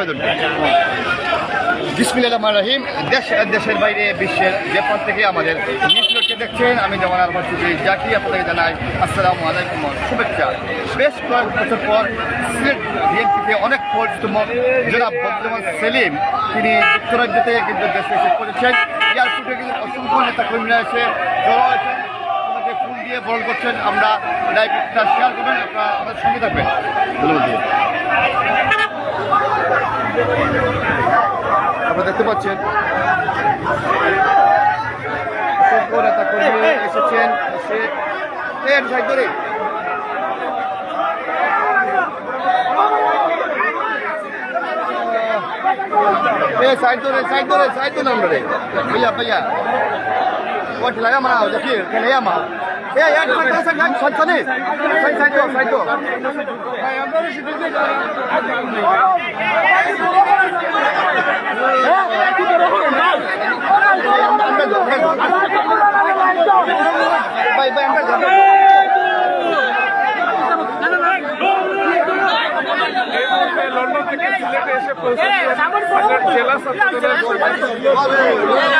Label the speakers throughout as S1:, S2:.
S1: আবেদন বিসমিল্লাহ রহমান রহিম। দেশ আর দেশের বাইরে বিশ্বের যে পথ থেকে আমাদের নিউজগুলোকে দেখছেন, আমি যেমন আরবার চুকি জাকি আপনাকে জানাই আসসালামু আলাইকুম শুভেচ্ছা। বেশ কয়েক বছর পর সিলেট বিএনপিতে অনেক পরিচিতম জনাব বদরুমান সেলিম। তিনি যুক্তরাজ্য থেকে কিন্তু দেশে এসে করেছেন এয়ারপোর্টে কিন্তু অসংখ্য নেতা কর্মীরা এসে ফুল দিয়ে বরণ করছেন। আমরা লাইভটা শেয়ার করবেন। আপনারা আমাদের সঙ্গে থাকবেন। ধন্যবাদ। আপনারা দেখতে পাচ্ছেন। এসেছেন, এসে সাইড ধরে। সাইড ধরে সাইড ধরে আমরা দেখি খেলে আমার। ভাই ভাই আমরা
S2: লন্ডন থেকে সিলেটে এসে পৌঁছেছে জেলা ছাত্ররা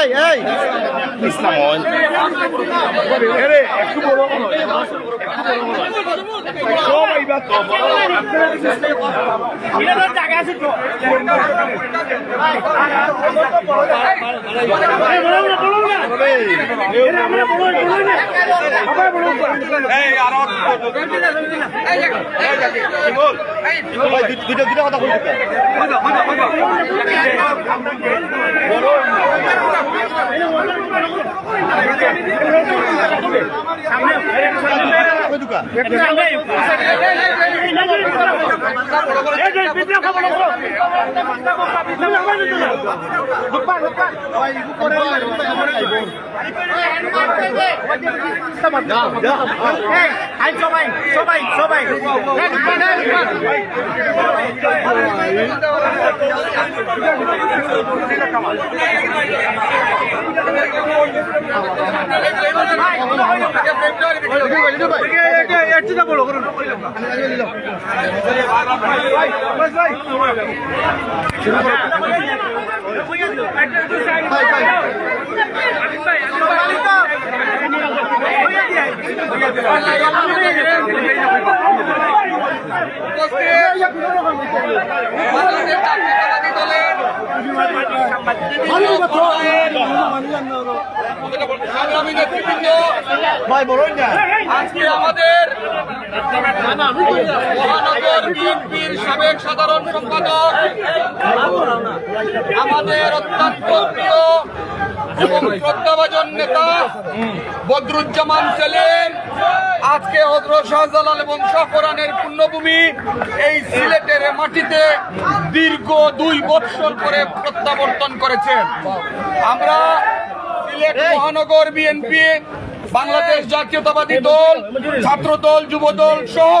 S1: এই
S2: এরে একটু বড় করো সব এইবার তো এই আর
S1: ভাই দুটো দুটো কথা বলতে দুকা
S3: সবাই সবাই সবাই
S2: একটু বড় করুন
S1: ভাই ভাই
S4: নেতৃবৃন্দ
S1: ভাই বলুন
S4: আজকে আমাদের মহানগর বিএনপির সাবেক সাধারণ সম্পাদক আমাদের অত্যন্ত প্রিয় এবং প্রত্যাবাজন নেতা বদরুজ্জামান সেলিম, আজকে হজরত শাহজালাল এবং শাহরানের পুণ্যভূমি এই সিলেটের মাটিতে দীর্ঘ দুই বৎসর করে প্রত্যাবর্তন করেছেন। আমরা সিলেট মহানগর বিএনপি বাংলাদেশ জাতীয়তাবাদী দল ছাত্র দল যুব দল সহ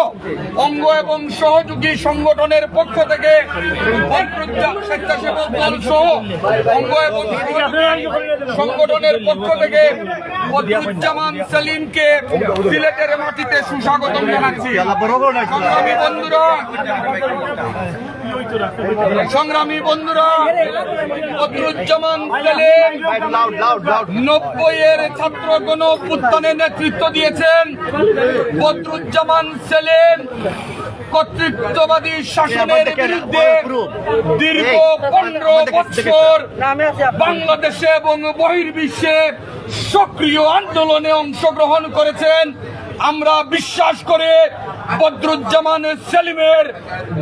S4: অঙ্গ এবং সহযোগী সংগঠনের পক্ষ থেকে স্বেচ্ছাসেবক দল সহ অঙ্গ এবং সংগঠনের পক্ষ থেকে বদরুজ্জামান সেলিমকে সিলেটের মাটিতে সুস্বাগতম জানাচ্ছি। বন্ধুরা সংগ্রামী বন্ধুরা বদরুজ্জামান নব্বই এর ছাত্র গণ অভ্যুত্থানে নেতৃত্ব দিয়েছেন। বদরুজ্জামান সেলিম কর্তৃত্ববাদী শাসনের বিরুদ্ধে দীর্ঘ পনেরো বছর বাংলাদেশে এবং বহির্বিশ্বে সক্রিয় আন্দোলনে অংশগ্রহণ করেছেন। আমরা বিশ্বাস করে বদরুজ্জামান সেলিমের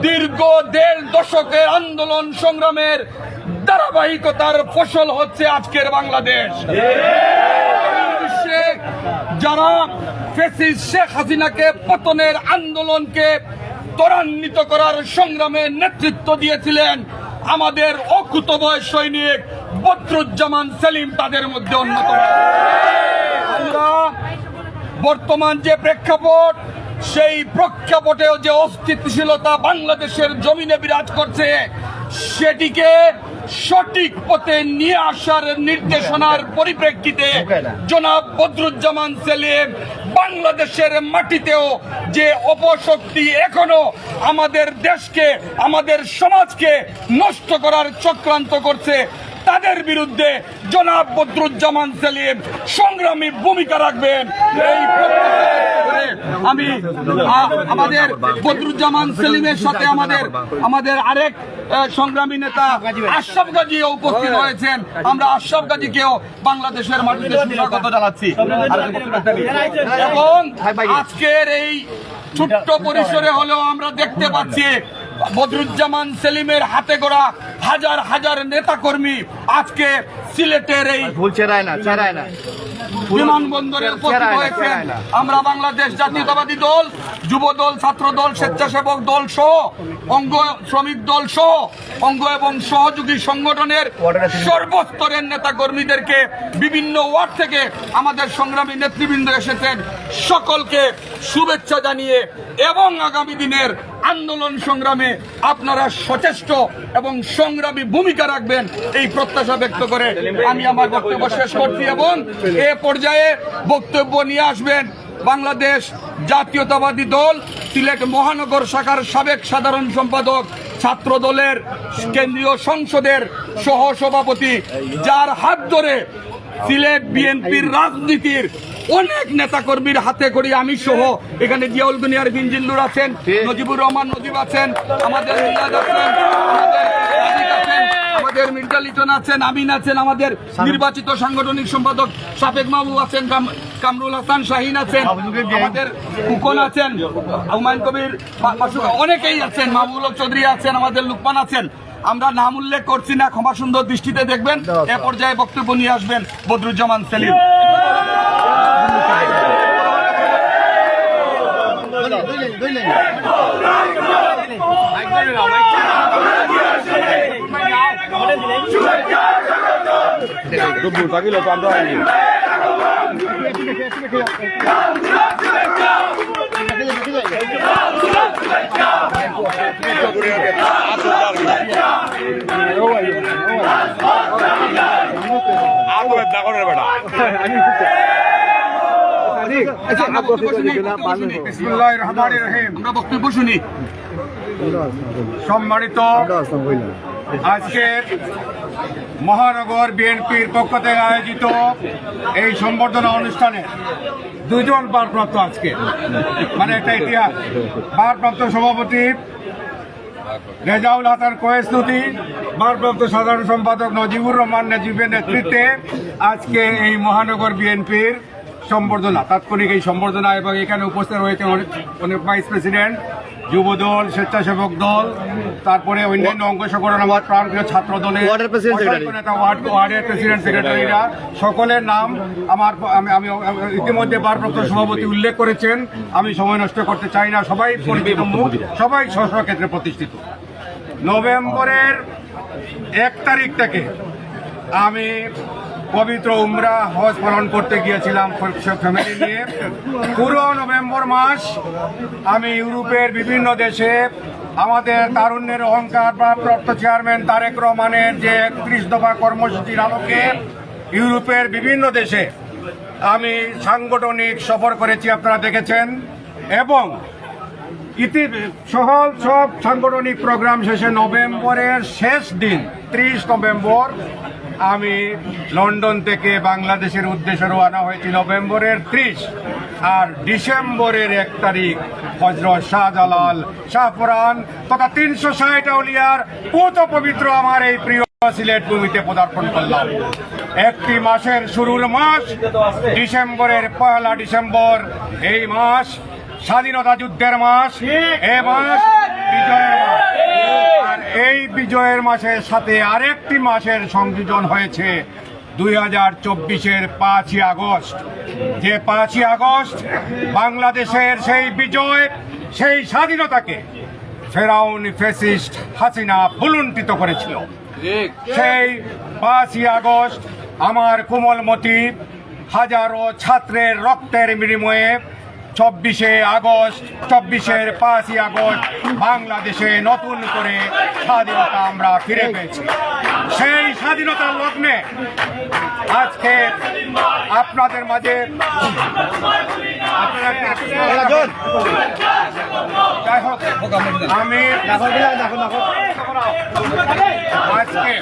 S4: দীর্ঘ দেড় দশকের আন্দোলন সংগ্রামের ধারাবাহিকতার ফসল হচ্ছে আজকের বাংলাদেশ। যারা ফেসিস শেখ হাসিনাকে পতনের আন্দোলনকে ত্বরান্বিত করার সংগ্রামে নেতৃত্ব দিয়েছিলেন আমাদের অকুতবয় সৈনিক বদরুজ্জামান সেলিম তাদের মধ্যে অন্যতম। আমরা বর্তমান যে প্রেক্ষাপট, সেই প্রেক্ষাপটেও যে অস্থিতিশীলতা বাংলাদেশের জমিনে বিরাজ করছে, সেটিকে সঠিক পথে নিয়ে আসার নির্দেশনার পরিপ্রেক্ষিতে জনাব বদরুজ্জামান সেলিম বাংলাদেশের মাটিতেও যে অপশক্তি এখনও আমাদের দেশকে, আমাদের সমাজকে নষ্ট করার চক্রান্ত করছে তাদের বিরুদ্ধে জনাব বদরুজ্জামান সেলিম সংগ্রামী ভূমিকা রাখবেন। এই আমি আমাদের বদরুজ্জামান সেলিমের সাথে আমাদের আমাদের আরেক সংগ্রামী নেতা আশরাফ গাজীও উপস্থিত হয়েছেন। আমরা আশরাফ গাজীকেও বাংলাদেশের মাটিতে সুস্বাগত জানাচ্ছি। এবং আজকের এই ছোট্ট পরিসরে হলেও আমরা দেখতে পাচ্ছি বদরুজ্জামান সেলিমের হাতে গড়া হাজার হাজার নেতাকর্মী আজকে সিলেটের এই বিমানবন্দরে উপস্থিত। আমরা বাংলাদেশ জাতীয়তাবাদী দল যুব দল ছাত্র দল স্বেচ্ছাসেবক দল সহ অঙ্গ শ্রমিক দল সহ অঙ্গ এবং সহযোগী সংগঠনের সর্বস্তরের নেতা কর্মীদেরকে বিভিন্ন ওয়ার্ড থেকে আমাদের সংগ্রামী নেতৃবৃন্দ এসেছেন। সকলকে শুভেচ্ছা জানিয়ে এবং আগামী দিনের আন্দোলন সংগ্রামে আপনারা সচেষ্ট এবং সংগ্রামী ভূমিকা রাখবেন এই প্রত্যাশা ব্যক্ত করে আমি আমার বক্তব্য শেষ করছি এবং এ পর্যায়ে বক্তব্য নিয়ে আসবেন বাংলাদেশ জাতীয়তাবাদী দল সিলেট মহানগর শাখার সাবেক সাধারণ সম্পাদক ছাত্র দলের কেন্দ্রীয় সংসদের সহ সভাপতি যার হাত ধরে সিলেট বিএনপির রাজনীতির অনেক নেতাকর্মীর হাতে করি আমি সহ। এখানে জিয়াউল দুনিয়ার বিনজিল্লুর আছেন নজিবুর রহমান নজিব আছেন আমাদের আছেন আমাদের আমাদের মির্জা লিটন আছেন আমিন আছেন আমাদের নির্বাচিত সাংগঠনিক সম্পাদক সাফেক মাহবুব আছেন কামরুল হাসান শাহিন আছেন আমাদের কুকন আছেন হুমায়ুন কবির অনেকেই আছেন মাহবুল চৌধুরী আছেন আমাদের লুকমান আছেন। আমরা নাম উল্লেখ করছি না ক্ষমা সুন্দর দৃষ্টিতে দেখবেন। এ পর্যায়ে বক্তব্য নিয়ে আসবেন বদরুজ্জামান সেলিম। বক্তব্য শুনি, বক্তব্য শুনি।
S2: বিসমিল্লাহির রহমানির রহিম
S4: আমরা বক্তব্য শুনি
S2: সম্মানিত আজকে মহানগর বিএনপির পক্ষ থেকে আয়োজিত এই সম্বর্ধনা অনুষ্ঠানে দুজন ভারপ্রাপ্ত আজকে। মানে একটা ইতিহাস। ভারপ্রাপ্ত সভাপতি রেজাউল হাসান নদী ভারপ্রাপ্ত সাধারণ সম্পাদক নজিবুর রহমান নজিবের নেতৃত্বে আজকে এই মহানগর বিএনপির সম্বর্ধনা তাৎক্ষণিক এই সম্বর্ধনা এবং এখানে উপস্থিত রয়েছে অনেক অনেক ভাইস প্রেসিডেন্ট যুবদল স্বেচ্ছাসেবক দল তারপরে অন্যান্য অঙ্গ সংগঠন আমার প্রাণপ্রিয় ছাত্র দলের
S1: ওয়ার্ডের প্রেসিডেন্ট
S2: সেক্রেটারিরা সকলের নাম আমার আমি আমি ইতিমধ্যে ভারপ্রাপ্ত সভাপতি উল্লেখ করেছেন। আমি সময় নষ্ট করতে চাই না সবাই পরিচিত মুখ সবাই স্ব স্ব ক্ষেত্রে প্রতিষ্ঠিত। নভেম্বরের এক তারিখ থেকে আমি পবিত্র উমরা হজ পালন করতে গিয়েছিলাম ফ্যামিলি নিয়ে। পুরো নভেম্বর মাস আমি ইউরোপের বিভিন্ন দেশে আমাদের তারুণ্যের অহংকার বা প্রাপ্ত চেয়ারম্যান তারেক রহমানের যে একত্রিশ দফা কর্মসূচির আলোকে ইউরোপের বিভিন্ন দেশে আমি সাংগঠনিক সফর করেছি, আপনারা দেখেছেন। এবং ইতি সহল সব সাংগঠনিক প্রোগ্রাম শেষে নভেম্বরের শেষ দিন, ত্রিশ নভেম্বর আমি লন্ডন থেকে বাংলাদেশের উদ্দেশ্যে রওনা হয়েছি নভেম্বরের ত্রিশ আর ডিসেম্বরের এক তারিখ হজরত শাহজালাল শাহপুরান তথা তিনশো ষাট আউলিয়ার পুত পবিত্র আমার এই প্রিয় সিলেট ভূমিতে পদার্পণ করলাম। একটি মাসের শুরুর মাস, ডিসেম্বরের পয়লা ডিসেম্বর। এই মাস স্বাধীনতা যুদ্ধের মাস, এ মাস বিজয়ের মাস। এই বিজয়ের মাসের সাথে আরেকটি মাসের সংযোজন হয়েছে দুই হাজার চব্বিশের পাঁচই আগস্ট। যে পাঁচই আগস্ট বাংলাদেশের সেই বিজয়, সেই স্বাধীনতাকে ফেরাউন ফেসিস্ট হাসিনা ভুলুণ্ঠিত করেছিল। সেই পাঁচই আগস্ট আমার কোমলমতি হাজারো ছাত্রের রক্তের বিনিময়ে চব্বিশে আগস্ট চব্বিশের পাঁচই আগস্ট বাংলাদেশে নতুন করে স্বাধীনতা আমরা ফিরে পেয়েছি। সেই স্বাধীনতার লগ্নে আজকে আপনাদের মাঝে আমি আজকে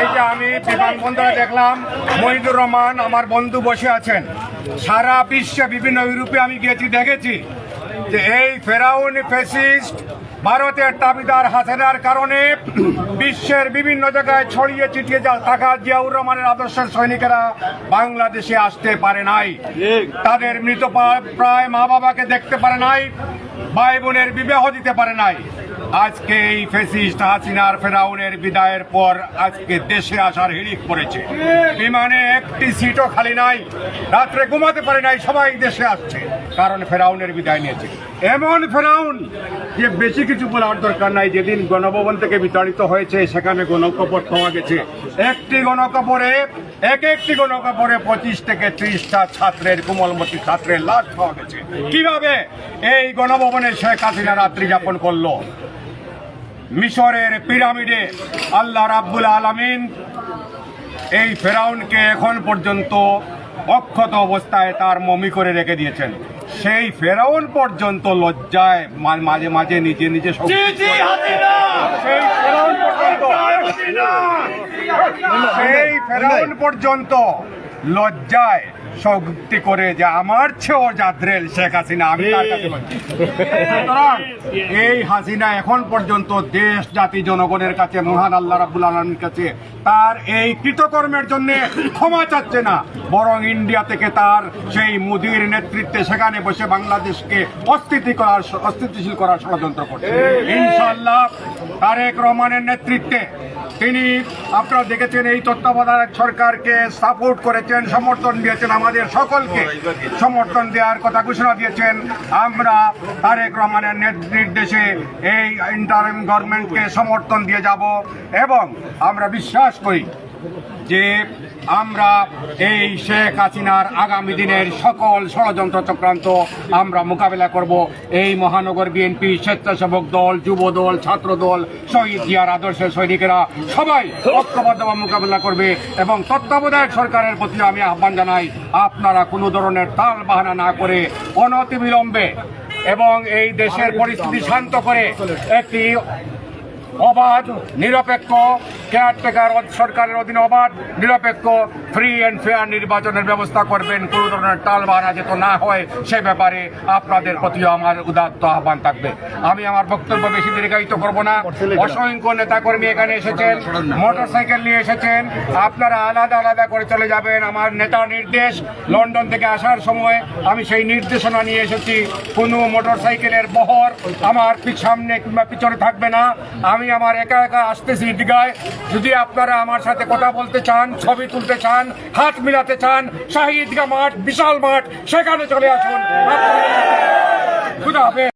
S2: এই যে আমি বিমানবন্দরে দেখলাম মহিদুর রহমান আমার বন্ধু বসে আছেন। সারা বিশ্বে বিভিন্ন ইউরোপে আমি গিয়েছি দেখেছি যে এই ফেরাউন ফেসিস্ট ভারতের দাবিদার হাসেনার কারণে বিশ্বের বিভিন্ন জায়গায় ছড়িয়ে ছিটিয়ে যা থাকা জিয়াউর রহমানের আদর্শের সৈনিকেরা বাংলাদেশে আসতে পারে নাই। তাদের মৃত প্রায় মা বাবাকে দেখতে পারে নাই। ভাই বোনের বিবাহ দিতে পারে নাই। আজকে এই ফেসিস্ট হাসিনার ফেরাউনের বিদায়ের পর আজকে দেশে আসার হিড়িক পড়েছে। বিমানে একটি সিটও খালি নাই, রাত্রে ঘুমাতে পারে নাই, সবাই দেশে আসছে, কারণ ফেরাউনের বিদায় নিয়েছে। এমন ফেরাউন যে বেশি কিছু বলার দরকার নাই, যেদিন গণভবন থেকে বিতাড়িত হয়েছে, সেখানে গণকবর পাওয়া গেছে। একটি গণকবরে, এক একটি গণকবরে পঁচিশ থেকে ত্রিশটা ছাত্রের কোমলমতি ছাত্রের লাশ পাওয়া গেছে। কীভাবে এই গণভবনে শেখ হাসিনা রাত্রি যাপন করল। মিশরের পিরামিডে আল্লাহ রাব্বুল আলামিন এই ফেরাউনকে এখন পর্যন্ত অক্ষত অবস্থায় তার মমি করে রেখে দিয়েছেন। সেই ফেরাউন পর্যন্ত লজ্জায় মাঝে মাঝে নিজে নিজে সব- সেই ফেরাউন পর্যন্ত সেই ফেরাউন পর্যন্ত লজ্জায় শক্তি করে যে আমার চেয়েও জাদ্রেল শেখ হাসিনা আমি তার কাছে সুতরাং এই হাসিনা এখন পর্যন্ত দেশ জাতি জনগণের কাছে মহান আল্লাহ রাবুল আলমীর কাছে তার এই কৃতকর্মের জন্য ক্ষমা চাচ্ছে না। বরং ইন্ডিয়া থেকে তার সেই মোদির নেতৃত্বে সেখানে বসে বাংলাদেশকে অস্থিতি করার অস্থিতিশীল করার ষড়যন্ত্র করছে। ইনশাল্লাহ তারেক রহমানের নেতৃত্বে তিনি আপনারা দেখেছেন এই তত্ত্বাবধায়ক সরকারকে সাপোর্ট করেছেন, সমর্থন দিয়েছেন আমাদের সকলকে। সমর্থন দেওয়ার কথা ঘোষণা দিয়েছেন। আমরা তারেক রহমানের নির্দেশে এই ইন্টারিম গভর্নমেন্টকে সমর্থন দিয়ে যাব এবং আমরা বিশ্বাস করি যে আমরা এই শেখ হাসিনার আগামী দিনের সকল ষড়যন্ত্র চক্রান্ত আমরা মোকাবেলা করব। এই মহানগর বিএনপি স্বেচ্ছাসেবক দল, যুব দল, ছাত্র দল, শহীদ জিয়ার আদর্শের সৈনিকেরা সবাই ঐক্যবদ্ধভাবে মোকাবেলা করবে এবং তত্ত্বাবধায়ক সরকারের প্রতি আমি আহ্বান জানাই, আপনারা কোনো ধরনের তাল বাহানা না করে অনতিবিলম্বে এবং এই দেশের পরিস্থিতি শান্ত করে একটি অবাধ, নিরপেক্ষ কেয়ারটেকার সরকারের অধীনে অবাধ, নিরপেক্ষ ফ্রি অ্যান্ড ফেয়ার নির্বাচনের ব্যবস্থা করবেন, কোনো ধরনের টাল বাহানা যেত না হয়, সে ব্যাপারে আপনাদের প্রতিও আমার উদাত্ত আহ্বান থাকবে। আমি আমার বক্তব্য বেশি দীর্ঘায়িত করব না। অসংখ্য নেতাকর্মী এখানে এসেছেন মোটর সাইকেল নিয়ে এসেছেন। আপনারা আলাদা আলাদা করে চলে যাবেন। আমার নেতার নির্দেশ, লন্ডন থেকে আসার সময় আমি সেই নির্দেশনা নিয়ে এসেছি। কোনো মোটর সাইকেলের বহর আমার সামনে কিংবা পিছনে থাকবে না। আমি আমার একা একা আসতেছি ঈদগায় যদি আপনারা আমার সাথে কথা বলতে চান, ছবি তুলতে চান, হাত মিলাতে চান, শাহী ঈদগাহ মাঠ, বিশাল মাঠ, সেখানে চলে আসুন। খুদা